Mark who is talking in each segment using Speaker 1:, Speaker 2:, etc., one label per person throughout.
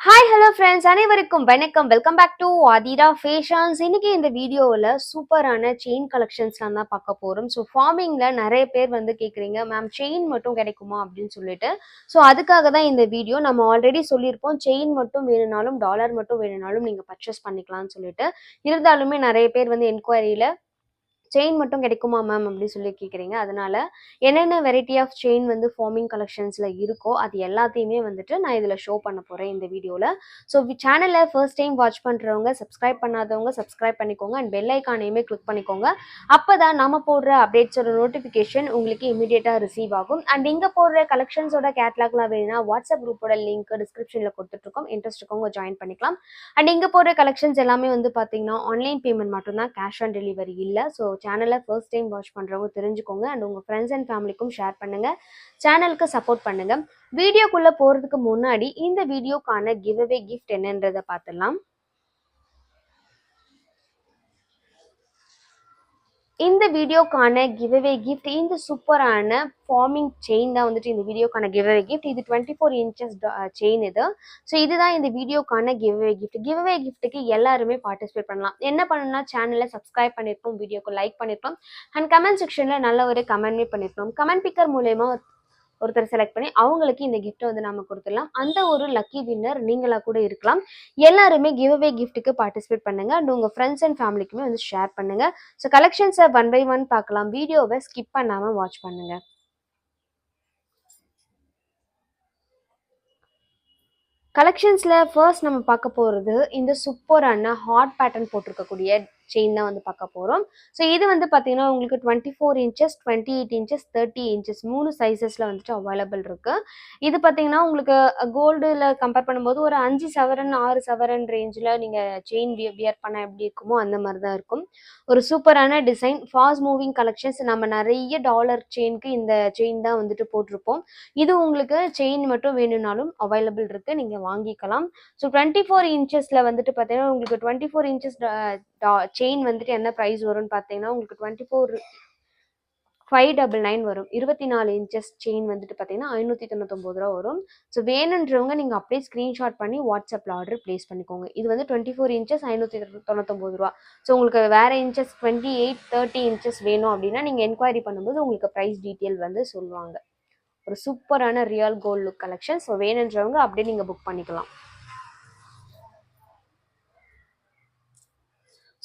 Speaker 1: Hi hello friends அனைவருக்கும் வணக்கம். Welcome back to Athira fashions இன்னைக்கு இந்த வீடியோவில் சூப்பரான செயின் கலெக்ஷன்ஸ்லாம் தான் பார்க்க போகிறோம் ஸோ ஃபார்மிங்கில் நிறைய பேர் வந்து கேட்குறீங்க மேம் செயின் மட்டும் கிடைக்குமா? அப்படின்னு சொல்லிட்டு. ஸோ அதுக்காக தான் இந்த வீடியோ நம்ம ஆல்ரெடி சொல்லியிருப்போம். செயின் மட்டும் வேணும்னாலும் டாலர் மட்டும் வேணும்னாலும் நீங்கள் பர்ச்சேஸ் பண்ணிக்கலாம்னு சொல்லிட்டு. இருந்தாலுமே நிறைய பேர் வந்து என்கொயரியில் செயின் மட்டும் கிடைக்குமா மேம் அப்படின்னு சொல்லி கேட்குறீங்க அதனால என்னென்ன வெரைட்டி ஆஃப் செயின் வந்து ஃபார்மிங் கலெக்ஷன்ஸில் இருக்கோ அது எல்லாத்தையுமே வந்துட்டு நான் இதில் ஷோ பண்ண போகிறேன் இந்த வீடியோவில் ஸோ சேனலை ஃபர்ஸ்ட் டைம் வாட்ச் பண்ணுறவங்க சப்ஸ்கிரைப் பண்ணாதவங்க சப்ஸ்கிரைப் பண்ணிக்கோங்க. அண்ட் பெல் ஐக்கானையுமே கிளிக் பண்ணிக்கோங்க. அப்போ தான் நம்ம போடுற அப்டேட்ஸோட நோட்டிஃபிகேஷன் உங்களுக்கு இமீடியட்டாக ரிசீவ் ஆகும். அண்ட் இங்கே போடுற கலெக்ஷன்ஸோட கேட்லாக்லாம் வேணும்னா வாட்ஸ்அப் குரூப்போட லிங்க் டிஸ்கிரிப்ஷனில் கொடுத்துட்ருக்கோம் இன்ட்ரெஸ்ட் இருக்கவங்க ஜாயின் பண்ணிக்கலாம். அண்ட் இங்கே போடுற கலெக்ஷன்ஸ் எல்லாமே வந்து பார்த்தீங்கன்னா ஆன்லைன் பேமெண்ட் மட்டும்தான். கேஷ் ஆன் டெலிவரி இல்லை. ஸோ சேனலை ஃபர்ஸ்ட் டைம் வாட்ச் பண்ணுறவங்க தெரிஞ்சுக்கோங்க. அண்ட் உங்கள் ஃப்ரெண்ட்ஸ் அண்ட் ஃபேமிலிக்கும் ஷேர் பண்ணுங்கள் சேனலுக்கு சப்போர்ட் பண்ணுங்கள் வீடியோக்குள்ளே போகிறதுக்கு முன்னாடி இந்த வீடியோக்கான கிவ் அவே கிஃப்ட் என்னன்றதை பார்த்துடலாம். இந்த வீடியோக்கான கிவ்அவே கிஃப்ட் இந்த சூப்பரான ஃபார்மிங் செயின் தான் வந்துட்டு இந்த வீடியோக்கான கிவ்அவே கிஃப்ட் இது டுவெண்ட்டி ஃபோர் இன்ச்சஸ் செயின் இது. ஸோ இதுதான் இந்த வீடியோக்கான கிவ்அவே கிஃப்ட் கிவ்அவே கிஃப்ட்டுக்கு எல்லாருமே பார்ட்டிசிபேட் பண்ணலாம். என்ன பண்ணணும்னா சேனலை சப்ஸ்கிரைப் பண்ணியிருப்போம் வீடியோக்கு லைக் பண்ணியிருப்போம் அண்ட் கமெண்ட் செக்ஷனில் நல்ல ஒரு கமெண்ட்மே பண்ணியிருப்போம் கமெண்ட் பிக்கர் மூலயமா ஒருத்தர் செலக்ட் பண்ணி அவங்களுக்கு இந்த கிஃப்ட்டை வந்து நம்ம கொடுத்துடலாம். அந்த ஒரு லக்கி வின்னர் நீங்களாக கூட இருக்கலாம். எல்லாருமே கிவ் அவே கிஃப்ட்டுக்கு பார்ட்டிசிபேட் பண்ணுங்க. அண்ட் உங்கள் ஃப்ரெண்ட்ஸ் அண்ட் ஃபேமிலிக்குமே வந்து ஷேர் பண்ணுங்க. ஸோ கலெக்ஷன்ஸை ஒன் பை ஒன் பார்க்கலாம். வீடியோவை ஸ்கிப் பண்ணாமல் வாட்ச் பண்ணுங்க. கலெக்ஷன்ஸில் ஃபர்ஸ்ட் நம்ம பார்க்க போகிறது இந்த சூப்பரான ஹாட் பேட்டர்ன் போட்டிருக்கக்கூடிய செயின் தான் வந்து பார்க்க போகிறோம் ஸோ இது வந்து பார்த்தீங்கன்னா உங்களுக்கு twenty four inches twenty eight inches thirty inches மூணு சைஸஸில் வந்துட்டு அவைலபிள் இருக்குது இது பார்த்தீங்கன்னா உங்களுக்கு கோல்டில் கம்பேர் பண்ணும்போது ஒரு அஞ்சு சவரன் ஆறு சவரன் ரேஞ்சில் நீங்கள் செயின் வியர் பண்ண எப்படி இருக்குமோ அந்த மாதிரி தான் இருக்கும். ஒரு சூப்பரான டிசைன் ஃபாஸ்ட் மூவிங் கலெக்ஷன்ஸ் நம்ம நிறைய டாலர் செயினுக்கு இந்த செயின் தான் வந்துட்டு போட்டிருப்போம். இது உங்களுக்கு செயின் மட்டும் வேணும்னாலும் அவைலபிள் இருக்குது நீங்கள் வாங்கிக்கலாம். ஸோ டுவெண்ட்டி ஃபோர் இன்ச்சஸில் வந்துட்டு பார்த்தீங்கன்னா உங்களுக்கு டுவெண்ட்டி ஃபோர் இன்ச்சஸ் டா செயின் வந்துட்டு என்ன ப்ரைஸ் வரும்னு பார்த்தீங்கன்னா உங்களுக்கு twenty four five double nine வரும். இருபத்தி நாலு இன்ச்சஸ் செயின் வந்துட்டு பார்த்தீங்கன்னா ஐநூற்றி தொண்ணூத்தொம்பது ரூபா வரும். ஸோ வேணுன்றவங்க நீங்கள் அப்படியே ஸ்க்ரீன்ஷாட் பண்ணி வாட்ஸ்அப்பில் ஆர்டர் ப்ளேஸ் பண்ணிக்கோங்க. இது வந்து டுவெண்ட்டி ஃபோர் இன்ச்சஸ் ஐநூற்றி தொண்ணூத்தொம்பது ரூபா. ஸோ உங்களுக்கு வேறு inches twenty eight thirty inches வேணும் அப்படின்னா நீங்கள் என்கொயரி பண்ணும்போது உங்களுக்கு ப்ரைஸ் டீட்டெயில் வந்து சொல்லுவாங்க. ஒரு சூப்பரான real gold look collection so வேணுன்றவங்க அப்படியே நீங்கள் புக் பண்ணிக்கலாம்.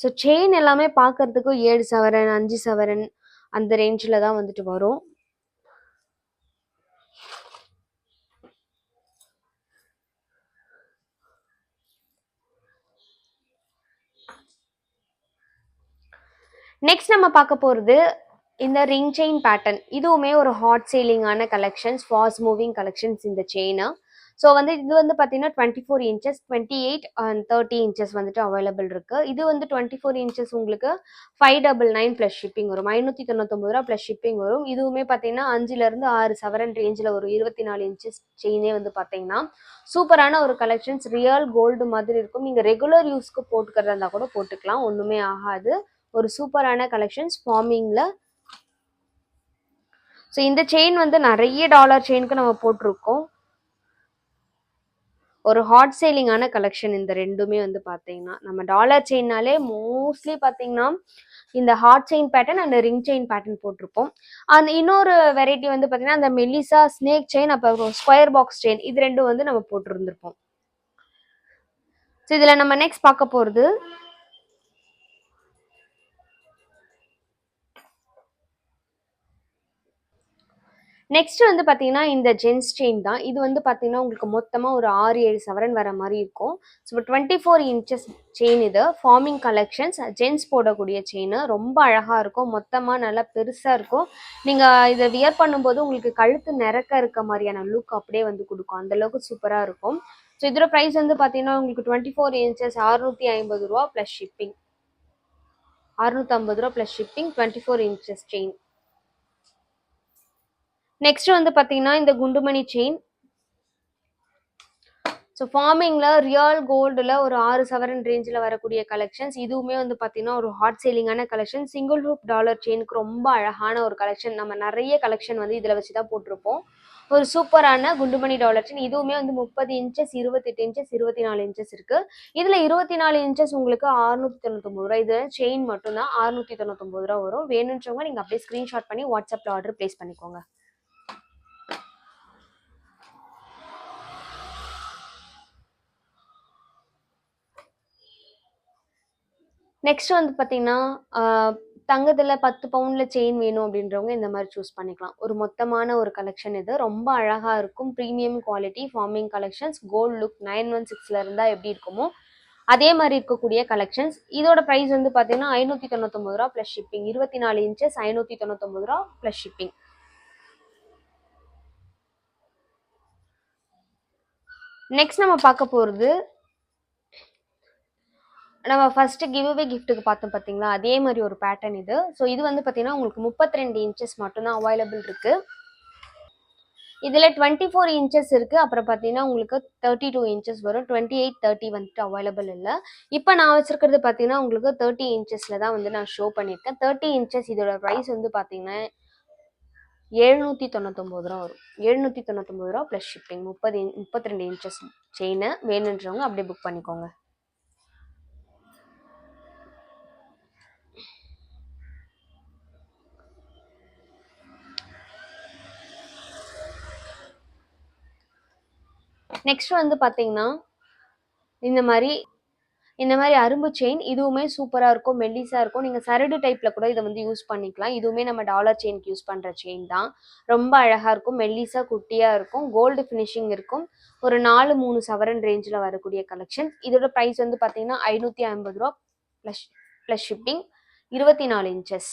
Speaker 1: ஸோ செயின் எல்லாமே பார்க்கறதுக்கு ஏழு சவரன் அஞ்சு சவரன் அந்த ரேஞ்சில் தான் வந்துட்டு வரும். நெக்ஸ்ட் நம்ம பார்க்க போகிறது இந்த ரிங் செயின் பேட்டர்ன் இதுவுமே ஒரு ஹாட் சேலிங்கான கலெக்ஷன்ஸ் ஃபாஸ்ட் மூவிங் கலெக்ஷன்ஸ் இந்த செயினை ஸோ வந்து இது வந்து பார்த்தீங்கன்னா twenty four inches twenty eight and thirty inches வந்துட்டு அவைலபிள் இருக்கு. இது வந்து டுவெண்ட்டி ஃபோர் இன்ச்சஸ் உங்களுக்கு five double nine plus shipping வரும். ஐநூற்றி தொண்ணூத்தொம்பது ரூபா ப்ளஸ் ஷிப்பிங் வரும். இதுவுமே பார்த்தீங்கன்னா அஞ்சுலேருந்து ஆறு சவரன் ரேஞ்சில் ஒரு இருபத்தி நாலு இன்ச்சஸ் செயினே வந்து பார்த்தீங்கன்னா சூப்பரான ஒரு கலெக்ஷன்ஸ் ரியல் கோல்டு மாதிரி இருக்கும். நீங்கள் ரெகுலர் யூஸ்க்கு போட்டுக்கிறதா இருந்தால் கூட போட்டுக்கலாம். ஒன்றுமே ஆகாது. ஒரு சூப்பரான கலெக்ஷன்ஸ் ஃபார்மிங்கில் ஸோ இந்த செயின் வந்து நிறைய டாலர் செயினுக்கு நம்ம போட்டிருக்கோம். ஒரு ஹாட் சேலிங்கான கலெக்ஷன் இந்த ரெண்டுமே வந்து பார்த்தீங்கன்னா நம்ம டாலர் செயின்னாலே மோஸ்ட்லி பார்த்தீங்கன்னா இந்த hot chain pattern and ring chain pattern போட்டிருப்போம். அந்த இன்னொரு வெரைட்டி வந்து பார்த்தீங்கன்னா அந்த மெல்லிசா ஸ்னேக் செயின் அப்புறம் ஸ்கொயர் பாக்ஸ் செயின் இது ரெண்டும் வந்து நம்ம போட்டிருந்திருப்போம். ஸோ இதில் நம்ம நெக்ஸ்ட் பார்க்க போகிறது நெக்ஸ்ட் வந்து பார்த்தீங்கன்னா இந்த ஜென்ஸ் செயின் தான். இது வந்து பார்த்தீங்கன்னா உங்களுக்கு மொத்தமாக ஒரு ஆறு ஏழு சவரன் வர மாதிரி இருக்கும். So twenty four inches chain இது. ஃபார்மிங் கலெக்ஷன்ஸ் ஜென்ஸ் போடக்கூடிய செயின் ரொம்ப அழகாக இருக்கும். மொத்தமாக நல்லா பெருசாக இருக்கும். நீங்கள் இதை வியர் பண்ணும்போது உங்களுக்கு கழுத்து நிறக்க இருக்க மாதிரியான லுக் அப்படியே வந்து கொடுக்கும். அந்தளவுக்கு சூப்பராக இருக்கும். ஸோ இதோட ப்ரைஸ் வந்து பார்த்தீங்கன்னா உங்களுக்கு டுவெண்ட்டி ஃபோர் இன்ச்சஸ் அறுநூற்றி ஐம்பது ரூபா ப்ளஸ் ஷிப்பிங் அறுநூற்றம்பது ரூபா plus shipping twenty four inches chain next வந்து பார்த்தீங்கன்னா இந்த குண்டுமணி செயின் ஸோ ஃபார்மிங்கில் ரியல் கோல்டில் ஒரு ஆறு சவரன் ரேஞ்சில் வரக்கூடிய கலெக்ஷன்ஸ் இதுவுமே வந்து பார்த்தீங்கன்னா ஒரு ஹாட் சேலிங்கான கலெக்ஷன் சிங்கிள் ரூப் டாலர் செயினுக்கு ரொம்ப அழகான ஒரு கலெக்ஷன் நம்ம நிறைய கலெக்ஷன் வந்து இதில் வச்சு தான் போட்டிருப்போம். ஒரு சூப்பரான குண்டுமணி டாலர் செயின் இதுவுமே வந்து முப்பது இன்ச்சஸ் இருபத்தெட்டு இன்ச்சஸ் இருபத்தி நாலு இன்ச்சஸ் இருக்கு. இதில் இருபத்தி நாலு இன்ச்சஸ் உங்களுக்கு அறுநூத்தி தொண்ணூத்தொம்பது ரூபா இது செயின் மட்டும்தான். அறுநூத்தி தொண்ணூத்தொம்பது ரூபா வரும். வேணுன்றவங்க நீங்கள் அப்படியே ஸ்க்ரீன்ஷாட் பண்ணி வாட்ஸ்அப்பில் ஆர்டர் பிளேஸ் பண்ணிக்கோங்க. நெக்ஸ்ட் வந்து பார்த்தீங்கன்னா தங்கத்தில் பத்து பவுண்டில் செயின் வேணும் அப்படின்றவங்க இந்த மாதிரி சூஸ் பண்ணிக்கலாம். ஒரு மொத்தமான ஒரு கலெக்ஷன் இது. ரொம்ப அழகாக இருக்கும். Premium quality forming collections gold look nine one சிக்ஸில் இருந்தால் எப்படி இருக்குமோ அதே மாதிரி இருக்கக்கூடிய கலெக்ஷன்ஸ் இதோட ப்ரைஸ் வந்து பார்த்தீங்கன்னா ஐநூற்றி தொண்ணூத்தொம்பது ரூபா ப்ளஸ் ஷிப்பிங் இருபத்தி நாலு இன்ச்சஸ் ஐநூற்றி தொண்ணூத்தொம்பது ரூபா ப்ளஸ் ஷிப்பிங் நெக்ஸ்ட் நம்ம பார்க்க போகிறது நம்ம ஃபஸ்ட்டு கிவ் அவே கிஃப்ட்டுக்கு பார்த்தோம் பார்த்தீங்களா? அதே மாதிரி ஒரு பேட்டர்ன் இது. ஸோ இது வந்து பார்த்தீங்கன்னா உங்களுக்கு முப்பத்தி ரெண்டு இன்ச்சஸ் மட்டும்தான் அவைலபிள் இருக்குது இதில் டுவெண்ட்டி ஃபோர் இன்ச்சஸ் இருக்குது அப்புறம் பார்த்தீங்கன்னா உங்களுக்கு தேர்ட்டி டூ இன்ச்சஸ் வரும். டுவெண்ட்டி எயிட் தேர்ட்டி வந்துட்டு அவைலபிள் இல்லை. இப்போ நான் வச்சுருக்கிறது பார்த்தீங்கன்னா உங்களுக்கு தேர்ட்டி இன்ச்சஸில் தான் வந்து நான் ஷோ பண்ணியிருக்கேன். தேர்ட்டி இன்ச்சஸ் இதோட ப்ரைஸ் வந்து பார்த்தீங்கன்னா எழுநூற்றி தொண்ணூத்தொம்பது ரூபா வரும். எழுநூற்றி தொண்ணூத்தொம்பது ரூபா ப்ளஸ் ஷிப்பிங் முப்பது முப்பத்தி ரெண்டு இன்ச்சஸ் செயினை வேணுன்றவங்க அப்படியே புக் பண்ணிக்கோங்க. நெக்ஸ்ட் வந்து பார்த்தீங்கன்னா இந்த மாதிரி இந்த மாதிரி அரும்பு செயின் இதுவுமே சூப்பராக இருக்கும் மெல்லிஸாக இருக்கும். நீங்கள் சரடு டைப்பில் கூட இதை வந்து யூஸ் பண்ணிக்கலாம். இதுவுமே நம்ம டாலர் செயினுக்கு யூஸ் பண்ணுற செயின் தான். ரொம்ப அழகாக இருக்கும் மெல்லிஸாக குட்டியாக இருக்கும். கோல்டு ஃபினிஷிங் இருக்கும். ஒரு நாலு மூணு சவரன் ரேஞ்சில் வரக்கூடிய கலெக்ஷன் இதோட ப்ரைஸ் வந்து பார்த்தீங்கன்னா ஐநூற்றி ஐம்பது ரூபா ப்ளஸ் ப்ளஸ் ஷிப்பிங் இருபத்தி நாலு இன்ச்சஸ்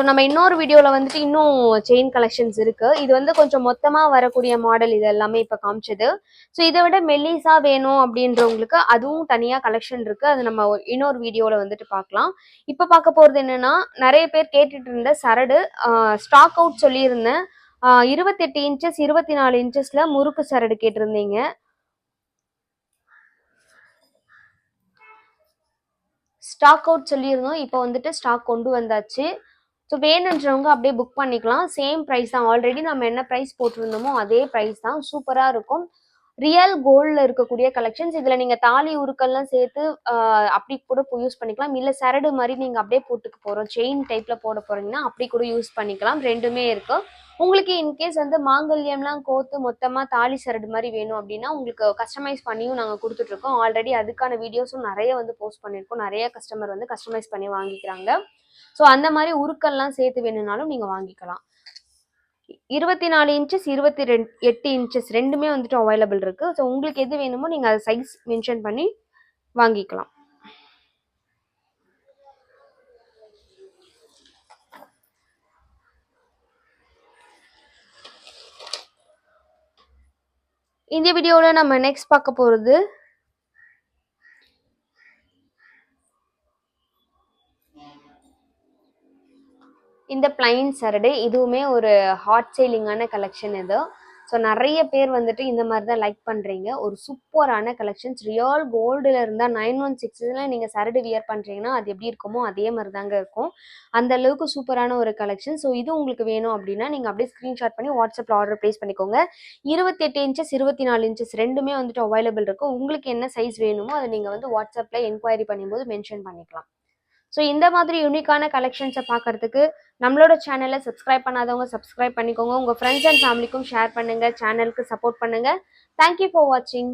Speaker 1: ஸோ நம்ம இன்னொரு வீடியோவில் வந்துட்டு இன்னும் செயின் கலெக்ஷன்ஸ் இருக்குது இது வந்து கொஞ்சம் மொத்தமாக வரக்கூடிய மாடல் இது எல்லாமே இப்போ காமிச்சது. ஸோ இதை விட மெல்லிஸா வேணும் அப்படின்றவங்களுக்கு அதுவும் தனியாக கலெக்ஷன் இருக்குது அது நம்ம இன்னொரு வீடியோவில் வந்துட்டு பார்க்கலாம். இப்போ பார்க்க போகிறது என்னென்னா நிறைய பேர் கேட்டுட்டு இருந்த சரடு ஸ்டாக் அவுட் சொல்லியிருந்தேன். இருபத்தெட்டு இன்ச்சஸ் இருபத்தி நாலு இன்ச்சஸில் முறுக்கு சரடு கேட்டிருந்தீங்க. ஸ்டாக் அவுட் சொல்லியிருந்தோம். இப்போ வந்துட்டு ஸ்டாக் கொண்டு வந்தாச்சு. ஸோ வேணுன்றவங்க அப்படியே புக் பண்ணிக்கலாம். சேம் ப்ரைஸ் தான். ஆல்ரெடி நம்ம என்ன ப்ரைஸ் போட்டிருந்தோமோ அதே ப்ரைஸ் தான். சூப்பராக இருக்கும். ரியல் கோல்டில் இருக்கக்கூடிய கலெக்ஷன்ஸ் இதில் நீங்கள் தாலி உருக்கள்லாம் சேர்த்து அப்படி கூட யூஸ் பண்ணிக்கலாம். இல்லை சரடு மாதிரி நீங்கள் அப்படியே போட்டுக்க போகிறோம் செயின் டைப்பில் போட போகிறீங்கன்னா அப்படி கூட யூஸ் பண்ணிக்கலாம். ரெண்டுமே இருக்குது உங்களுக்கு இன்கேஸ் வந்து மாங்கல்யம்லாம் கோத்து மொத்தமாக தாலி சரடு மாதிரி வேணும் அப்படின்னா உங்களுக்கு கஸ்டமைஸ் பண்ணியும் நாங்கள் கொடுத்துட்ருக்கோம் ஆல்ரெடி அதுக்கான வீடியோஸும் நிறைய வந்து போஸ்ட் பண்ணியிருக்கோம். நிறைய கஸ்டமர் வந்து கஸ்டமைஸ் பண்ணி வாங்கிக்கிறாங்க. ஸோ அந்த மாதிரி உருக்கள்லாம் சேர்த்து வேணும்னாலும் நீங்கள் வாங்கிக்கலாம். இருபத்தி நாலு இன்ச்சஸ் இருபத்தி ரெண்டு எட்டு இன்ச்சஸ் ரெண்டுமே வந்துட்டு அவைலபிள் இருக்கு. ஸோ உங்களுக்கு எது வேணுமோ நீங்கள் அதை சைஸ் மென்ஷன் பண்ணி வாங்கிக்கலாம். இந்த வீடியோவில் நம்ம நெக்ஸ்ட் பார்க்க போகிறது இந்த பிளைன் சரடு இதுவுமே ஒரு ஹாட் சேலிங்கான கலெக்ஷன் இது. ஸோ நிறைய பேர் வந்துட்டு இந்த மாதிரி தான் லைக் பண்ணுறீங்க ஒரு சூப்பரான கலெக்ஷன்ஸ் ரியல் கோல்டில் இருந்தால் நைன் ஒன் சிக்ஸில் நீங்கள் சரடு வியர் பண்ணுறீங்கன்னா அது எப்படி இருக்குமோ அதே மாதிரி தாங்க இருக்கும். அந்த அளவுக்கு சூப்பரான ஒரு கலெக்ஷன் ஸோ இது உங்களுக்கு வேணும் அப்படின்னா நீங்கள் அப்படியே ஸ்க்ரீன்ஷாட் பண்ணி வாட்ஸ்அப்பில் ஆர்டர் ப்ளேஸ் பண்ணிக்கோங்க. இருபத்தெட்டு இன்ச்சஸ் இருபத்தி நாலு இன்ச்சஸ் ரெண்டுமே வந்துட்டு அவைலபிள் இருக்கும் உங்களுக்கு என்ன சைஸ் வேணுமோ அதை நீங்கள் வந்து வாட்ஸ்அப்பில் என்கொயரி பண்ணும்போது மென்ஷன் பண்ணிக்கலாம். ஸோ இந்த மாதிரி யூனிக்கான கலெக்ஷன்ஸை பார்க்குறதுக்கு நம்மளோட சேனலை சப்ஸ்கிரைப் பண்ணாதவங்க சப்ஸ்கிரைப் பண்ணிக்கோங்க. உங்கள் ஃப்ரெண்ட்ஸ் அண்ட் ஃபேமிலிக்கும் ஷேர் பண்ணுங்கள் சேனலுக்கு சப்போர்ட் பண்ணுங்கள் தேங்க்யூ ஃபார் வாட்சிங்